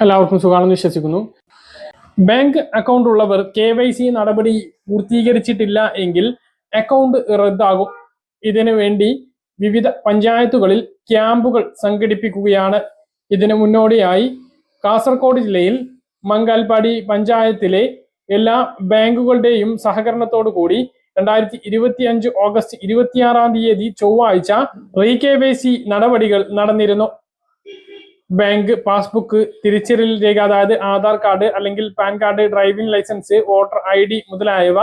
എല്ലാവർക്കും സുഖമാണെന്ന് വിശ്വസിക്കുന്നു. ബാങ്ക് അക്കൗണ്ട് ഉള്ളവർ കെ വൈ സി നടപടി പൂർത്തീകരിച്ചിട്ടില്ല എങ്കിൽ അക്കൗണ്ട് റദ്ദാകും. ഇതിനു വേണ്ടി വിവിധ പഞ്ചായത്തുകളിൽ ക്യാമ്പുകൾ സംഘടിപ്പിക്കുകയാണ്. ഇതിനു മുന്നോടിയായി കാസർഗോഡ് ജില്ലയിൽ മംഗൽപാടി പഞ്ചായത്തിലെ എല്ലാ ബാങ്കുകളുടെയും സഹകരണത്തോടു കൂടി രണ്ടായിരത്തി ഇരുപത്തി അഞ്ച് ഓഗസ്റ്റ് ഇരുപത്തിയാറാം തീയതി ചൊവ്വാഴ്ച റീ കെ വൈ സി നടപടികൾ നടന്നിരുന്നു. ബാങ്ക് പാസ്ബുക്ക് തിരിച്ചറിയൽ രേഖ അതായത് ആധാർ കാർഡ് അല്ലെങ്കിൽ PAN card driving licence voter I D മുതലായവ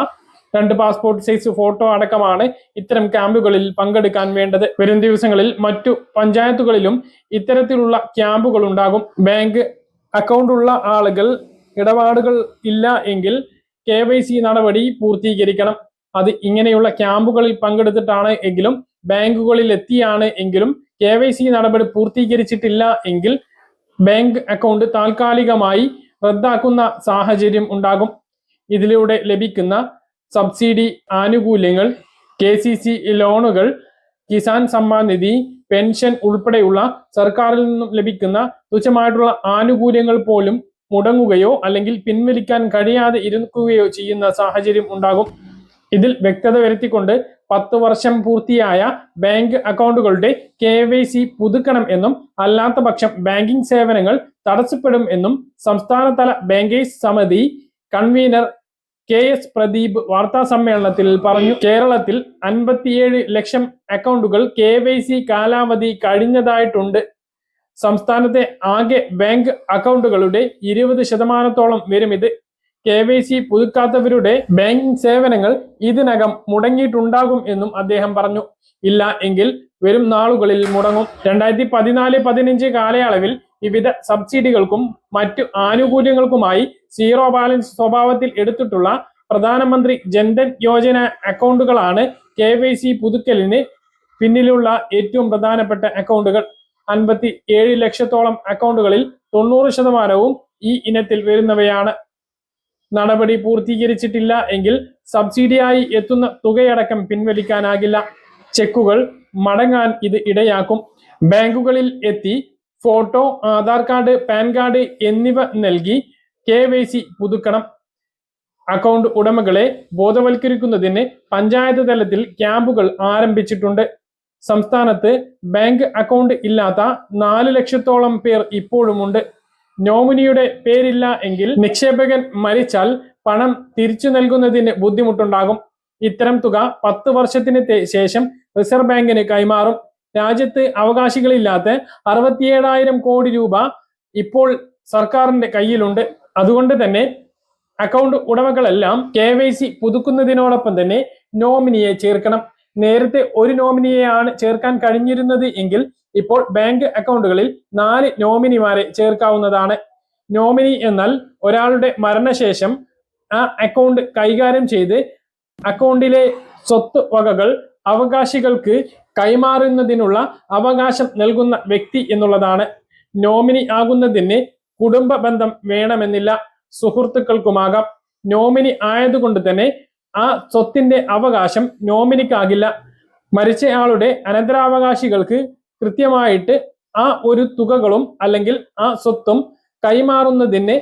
രണ്ട് പാസ്പോർട്ട് സൈസ് ഫോട്ടോ അടക്കമാണ് ഇത്തരം ക്യാമ്പുകളിൽ പങ്കെടുക്കാൻ വേണ്ടത്. വരും ദിവസങ്ങളിൽ മറ്റു പഞ്ചായത്തുകളിലും ഇത്തരത്തിലുള്ള ക്യാമ്പുകൾ ഉണ്ടാകും. ബാങ്ക് അക്കൗണ്ട് ഉള്ള ആളുകൾ ഇടപാടുകൾ ഇല്ല എങ്കിൽ കെ വൈ സി നടപടി പൂർത്തീകരിക്കണം. അത് ഇങ്ങനെയുള്ള ക്യാമ്പുകളിൽ പങ്കെടുത്തിട്ടാണ് എങ്കിലും ബാങ്കുകളിൽ എത്തിയാണ് എങ്കിലും കെ വൈ സി നടപടി പൂർത്തീകരിച്ചിട്ടില്ല എങ്കിൽ ബാങ്ക് അക്കൗണ്ട് താൽക്കാലികമായി റദ്ദാക്കുന്ന സാഹചര്യം ഉണ്ടാകും. ഇതിലൂടെ ലഭിക്കുന്ന സബ്സിഡി ആനുകൂല്യങ്ങൾ കെ സി സി ലോണുകൾ കിസാൻ സമ്മാൻ നിധി പെൻഷൻ ഉൾപ്പെടെയുള്ള സർക്കാരിൽ നിന്നും ലഭിക്കുന്ന തുച്ഛമായിട്ടുള്ള ആനുകൂല്യങ്ങൾ പോലും മുടങ്ങുകയോ അല്ലെങ്കിൽ പിൻവലിക്കാൻ കഴിയാതെ ഇരിക്കുകയോ ചെയ്യുന്ന സാഹചര്യം ഉണ്ടാകും. ഇതിൽ വ്യക്തത വരുത്തിക്കൊണ്ട് പത്ത് വർഷം പൂർത്തിയായ ബാങ്ക് അക്കൗണ്ടുകളുടെ കെ വൈ സി പുതുക്കണം എന്നും അല്ലാത്ത പക്ഷം ബാങ്കിംഗ് സേവനങ്ങൾ തടസ്സപ്പെടും എന്നും സംസ്ഥാനതല ബാങ്കേഴ്സ് സമിതി കൺവീനർ കെ എസ് പ്രദീപ് വാർത്താ സമ്മേളനത്തിൽ പറഞ്ഞു. കേരളത്തിൽ അൻപത്തിയേഴ് ലക്ഷം അക്കൗണ്ടുകൾ കെ വൈ സി കാലാവധി കഴിഞ്ഞതായിട്ടുണ്ട്. സംസ്ഥാനത്തെ ആകെ ബാങ്ക് അക്കൗണ്ടുകളുടെ ഇരുപത് ശതമാനത്തോളം വരും ഇത്. കെ വൈ സി പുതുക്കാത്തവരുടെ ബാങ്കിംഗ് സേവനങ്ങൾ ഇതിനകം മുടങ്ങിയിട്ടുണ്ടാകും എന്നും അദ്ദേഹം പറഞ്ഞു. ഇല്ല എങ്കിൽ വരും നാളുകളിൽ മുടങ്ങും. രണ്ടായിരത്തി പതിനാല് പതിനഞ്ച് കാലയളവിൽ വിവിധ സബ്സിഡികൾക്കും മറ്റു ആനുകൂല്യങ്ങൾക്കുമായി സീറോ ബാലൻസ് സ്വഭാവത്തിൽ എടുത്തിട്ടുള്ള പ്രധാനമന്ത്രി ജൻധൻ യോജന അക്കൗണ്ടുകളാണ് കെ വൈ സി പുതുക്കലിന് പിന്നിലുള്ള ഏറ്റവും പ്രധാനപ്പെട്ട അക്കൗണ്ടുകൾ. അൻപത്തി ഏഴ് ലക്ഷത്തോളം അക്കൗണ്ടുകളിൽ തൊണ്ണൂറ് ശതമാനവും ഈ ഇനത്തിൽ വരുന്നവയാണ്. നടപടി പൂർത്തീകരിച്ചിട്ടില്ല എങ്കിൽ സബ്സിഡിയായി എത്തുന്ന തുകയടക്കം പിൻവലിക്കാനാകില്ല. ചെക്കുകൾ മടങ്ങാൻ ഇത് ഇടയാക്കും. ബാങ്കുകളിൽ എത്തി photo Aadhaar card PAN card എന്നിവ നൽകി കെ വൈ സി പുതുക്കണം. അക്കൗണ്ട് ഉടമകളെ ബോധവൽക്കരിക്കുന്നതിന് പഞ്ചായത്ത് തലത്തിൽ ക്യാമ്പുകൾ ആരംഭിച്ചിട്ടുണ്ട്. സംസ്ഥാനത്ത് ബാങ്ക് അക്കൗണ്ട് ഇല്ലാത്ത നാല് ലക്ഷത്തോളം പേർ ഇപ്പോഴുമുണ്ട്. നോമിനിയുടെ പേരില്ല എങ്കിൽ നിക്ഷേപകൻ മരിച്ചാൽ പണം തിരിച്ചു നൽകുന്നതിന് ബുദ്ധിമുട്ടുണ്ടാകും. ഇത്തരം തുക പത്ത് വർഷത്തിന് ശേഷം റിസർവ് ബാങ്കിന് കൈമാറും. രാജ്യത്ത് അവകാശികളില്ലാത്ത അറുപത്തിയേഴായിരം കോടി രൂപ ഇപ്പോൾ സർക്കാരിന്റെ കയ്യിലുണ്ട്. അതുകൊണ്ട് തന്നെ അക്കൗണ്ട് ഉടമകളെല്ലാം കെ വൈ സി പുതുക്കുന്നതിനോടൊപ്പം തന്നെ നോമിനിയെ ചേർക്കണം. നേരത്തെ ഒരു നോമിനിയെയാണ് ചേർക്കാൻ കഴിഞ്ഞിരുന്നത് എങ്കിൽ ഇപ്പോൾ ബാങ്ക് അക്കൗണ്ടുകളിൽ നാല് നോമിനിമാരെ ചേർക്കാവുന്നതാണ്. നോമിനി എന്നാൽ ഒരാളുടെ മരണശേഷം ആ അക്കൗണ്ട് കൈകാര്യം ചെയ്ത് അക്കൗണ്ടിലെ സ്വത്ത് വകകൾ അവകാശികൾക്ക് കൈമാറുന്നതിനുള്ള അവകാശം നൽകുന്ന വ്യക്തി എന്നുള്ളതാണ്. നോമിനി ആകുന്നതിന് കുടുംബ ബന്ധം വേണമെന്നില്ല. സുഹൃത്തുക്കൾക്കുമാകാം. നോമിനി ആയതുകൊണ്ട് തന്നെ ആ സ്വത്തിന്റെ അവകാശം നോമിനിക്കാകില്ല മരിച്ചയാളുടെ അനന്തരാവകാശികൾക്ക് കൃത്യമായിട്ട് ആ ഒരു തുകകളും അല്ലെങ്കിൽ ആ സ്വത്തും കൈമാറുന്നതിന്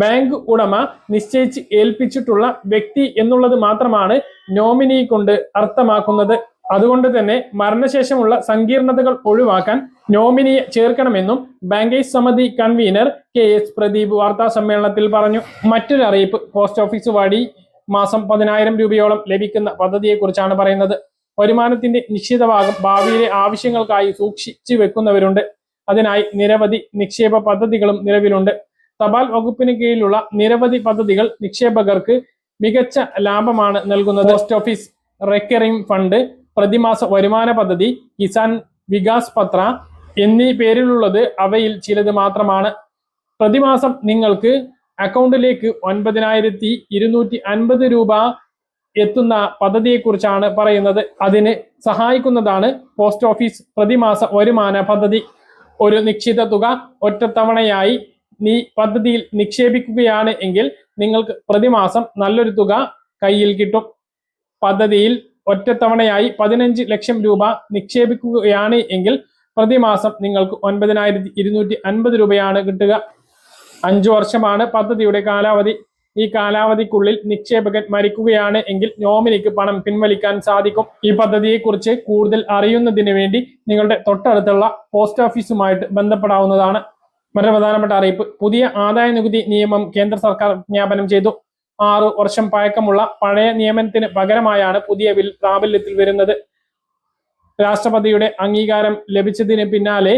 ബാങ്ക് ഉടമ നിശ്ചയിച്ച് ഏൽപ്പിച്ചിട്ടുള്ള വ്യക്തി എന്നുള്ളത് മാത്രമാണ് നോമിനി കൊണ്ട് അർത്ഥമാക്കുന്നത്. അതുകൊണ്ട് തന്നെ മരണശേഷമുള്ള സങ്കീർണതകൾ ഒഴിവാക്കാൻ നോമിനിയെ ചേർക്കണമെന്നും ബാങ്കേഴ്സ് സമിതി കൺവീനർ കെ എസ് പ്രദീപ് വാർത്താ സമ്മേളനത്തിൽ പറഞ്ഞു. മറ്റൊരു അറിയിപ്പ് പോസ്റ്റ് ഓഫീസ് വഴി മാസം പതിനായിരം രൂപയോളം ലഭിക്കുന്ന പദ്ധതിയെക്കുറിച്ചാണ് പറയുന്നത്. വരുമാനത്തിന്റെ നിശ്ചിത ഭാഗം ഭാവിയിലെ ആവശ്യങ്ങൾക്കായി സൂക്ഷിച്ചു വെക്കുന്നവരുണ്ട്. അതിനായി നിരവധി നിക്ഷേപ പദ്ധതികളും നിലവിലുണ്ട്. തപാൽ വകുപ്പിന് കീഴിലുള്ള നിരവധി പദ്ധതികൾ നിക്ഷേപകർക്ക് മികച്ച ലാഭമാണ് നൽകുന്നത്. പോസ്റ്റ് ഓഫീസ് റെക്കറിംഗ് ഫണ്ട് പ്രതിമാസ വരുമാന പദ്ധതി കിസാൻ വികാസ് പത്ര എന്നീ പേരിലുള്ളത് അവയിൽ ചിലത് മാത്രമാണ്. പ്രതിമാസം നിങ്ങൾക്ക് അക്കൗണ്ടിലേക്ക് ഒൻപതിനായിരത്തി ഇരുന്നൂറ്റി അൻപത് രൂപ എത്തുന്ന പദ്ധതിയെക്കുറിച്ചാണ് പറയുന്നത്. അതിന് സഹായിക്കുന്നതാണ് പോസ്റ്റ് ഓഫീസ് പ്രതിമാസ വരുമാന പദ്ധതി. ഒരു നിശ്ചിത തുക ഒറ്റത്തവണയായി നീ പദ്ധതിയിൽ നിക്ഷേപിക്കുകയാണ് എങ്കിൽ നിങ്ങൾക്ക് പ്രതിമാസം നല്ലൊരു തുക കയ്യിൽ കിട്ടും. പദ്ധതിയിൽ ഒറ്റത്തവണയായി പതിനഞ്ച് ലക്ഷം രൂപ നിക്ഷേപിക്കുകയാണ് എങ്കിൽ പ്രതിമാസം നിങ്ങൾക്ക് ഒൻപതിനായിരത്തി ഇരുന്നൂറ്റി അൻപത് രൂപയാണ് കിട്ടുക. അഞ്ചു വർഷമാണ് പദ്ധതിയുടെ കാലാവധി. ഈ കാലാവധിക്കുള്ളിൽ നിക്ഷേപകൻ മരിക്കുകയാണ് എങ്കിൽ നോമിനിക്ക് പണം പിൻവലിക്കാൻ സാധിക്കും. ഈ പദ്ധതിയെക്കുറിച്ച് കൂടുതൽ അറിയുന്നതിന് വേണ്ടി നിങ്ങളുടെ തൊട്ടടുത്തുള്ള പോസ്റ്റ് ഓഫീസുമായിട്ട് ബന്ധപ്പെടാവുന്നതാണ്. മറ്റൊരു പ്രധാനപ്പെട്ട അറിയിപ്പ് പുതിയ ആദായ നികുതി നിയമം കേന്ദ്ര സർക്കാർ വിജ്ഞാപനം ചെയ്തു. ആറു വർഷം പഴക്കമുള്ള പഴയ നിയമനത്തിന് പകരമായാണ് പുതിയ ബിൽ പ്രാബല്യത്തിൽ വരുന്നത്. രാഷ്ട്രപതിയുടെ അംഗീകാരം ലഭിച്ചതിന് പിന്നാലെ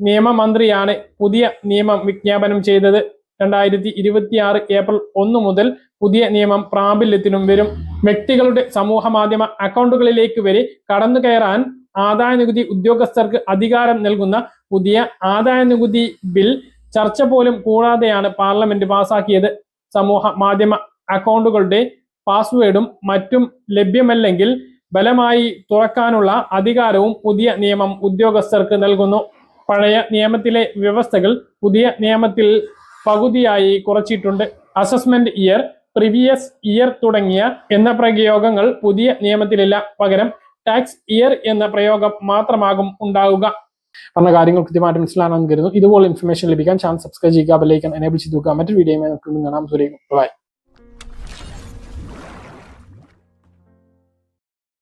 നിയമമന്ത്രിയാണ് പുതിയ നിയമം വിജ്ഞാപനം ചെയ്തത്. രണ്ടായിരത്തി ഇരുപത്തിയാറ് ഏപ്രിൽ ഒന്ന് മുതൽ പുതിയ നിയമം പ്രാബല്യത്തിനും വരും. വ്യക്തികളുടെ സമൂഹ മാധ്യമ അക്കൗണ്ടുകളിലേക്ക് വരെ കടന്നു കയറാൻ ആദായ നികുതി ഉദ്യോഗസ്ഥർക്ക് അധികാരം നൽകുന്ന പുതിയ ആദായ നികുതി ബിൽ ചർച്ച പോലും കൂടാതെയാണ് പാർലമെന്റ് പാസാക്കിയത്. സമൂഹ മാധ്യമ അക്കൗണ്ടുകളുടെ പാസ്വേഡും മറ്റും ലഭ്യമല്ലെങ്കിൽ ബലമായി തുറക്കാനുള്ള അധികാരവും പുതിയ നിയമം ഉദ്യോഗസ്ഥർക്ക് നൽകുന്നു. പഴയ നിയമത്തിലെ വ്യവസ്ഥകൾ പുതിയ നിയമത്തിൽ പകുതിയായി കുറച്ചിട്ടുണ്ട്. അസസ്മെന്റ് ഇയർ പ്രിവിയസ് ഇയർ തുടങ്ങിയ എന്ന പ്രയോഗങ്ങൾ പുതിയ നിയമത്തിലില്ല. പകരം ടാക്സ് ഇയർ എന്ന പ്രയോഗം മാത്രമാകും ഉണ്ടാവുക. പറഞ്ഞ കാര്യങ്ങൾ കൃത്യമായിട്ട് മനസ്സിലാണെന്ന് കരുതുന്നു. ഇതുപോലെ ഇൻഫർമേഷൻ ലഭിക്കാൻ ചാനൽ സബ്സ്ക്രൈബ് ചെയ്യുക ബെല്ലൈക്കൻ എനേബിൾ ചെയ്തു മറ്റൊരു വീഡിയോയുമായി നമുക്ക് കാണാം. സുരേഖ് ബൈ